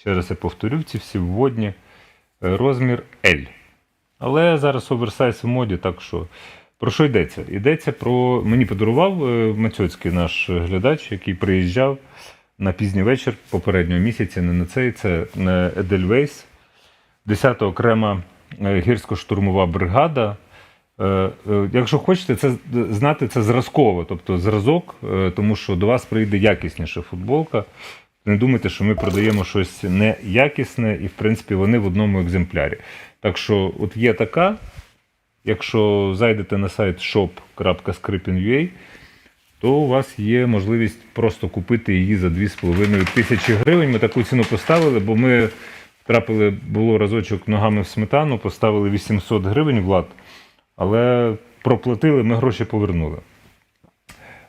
Ще раз я повторю, ці всі вводні е, розмір L. Але зараз оверсайз в моді, так що. Про що йдеться? Йдеться про. Мені подарував е, Мацьоцький наш глядач, який приїжджав на пізній вечір попереднього місяця, не на цей, це Едельвейс, 10-та окрема е, гірсько-штурмова бригада. Якщо хочете це знати, це зразково, тобто зразок, тому що до вас прийде якісніша футболка. Не думайте, що ми продаємо щось неякісне, і в принципі вони в одному екземплярі. Так що, от є така. Якщо зайдете на сайт shop.scripin.ua, то у вас є можливість просто купити її за 2,5 тисячі гривень. Ми таку ціну поставили, бо ми трапили, було разочок ногами в сметану, поставили 800 гривень влад, але проплатили, ми гроші повернули.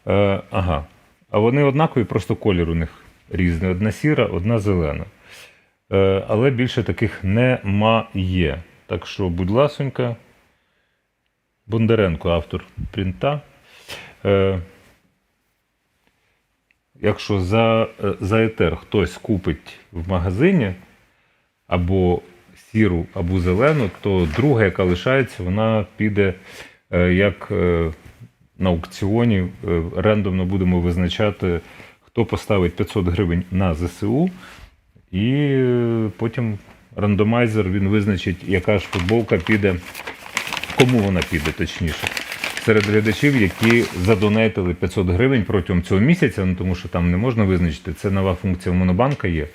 Е, ага. А вони однакові, просто колір у них різний. Одна сіра, одна зелена. Е, але більше таких немає. Так що, будь ласонька, Бондаренко, автор принта. Е, якщо за, е, за етер хтось купить в магазині або сіру, або зелену, то друга, яка лишається, вона піде як на аукціоні. Рендомно будемо визначати, хто поставить 500 гривень на ЗСУ, і е, потім рандомайзер він визначить, яка ж футболка піде, кому вона піде, точніше. Серед глядачів, які задонатили 500 гривень протягом цього місяця, ну тому що там не можна визначити, це нова функція Монобанка є.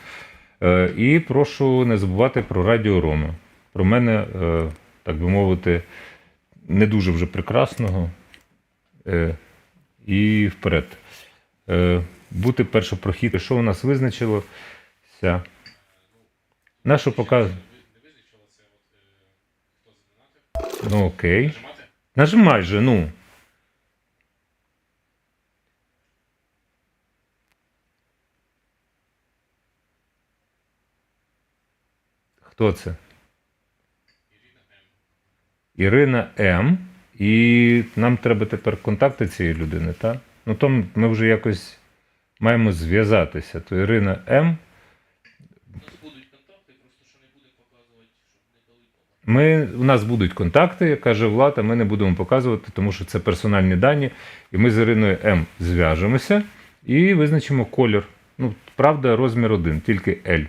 Е, і прошу не забувати про Радіо Рома. Про мене, е, так би мовити, не дуже вже прекрасного. Е, і вперед. Е, бути першопрохід. Що у нас визначилося? На що показує? Ну окей. Нажимай же, ну. Хто це? Ірина М. І нам треба тепер контакти цієї людини, так? Ну то ми вже якось маємо зв'язатися. То Ірина М. Ми, у нас будуть контакти, як каже влада, ми не будемо показувати, тому що це персональні дані. І ми з Іриною М зв'яжемося і визначимо колір. Ну, правда, розмір один, тільки L.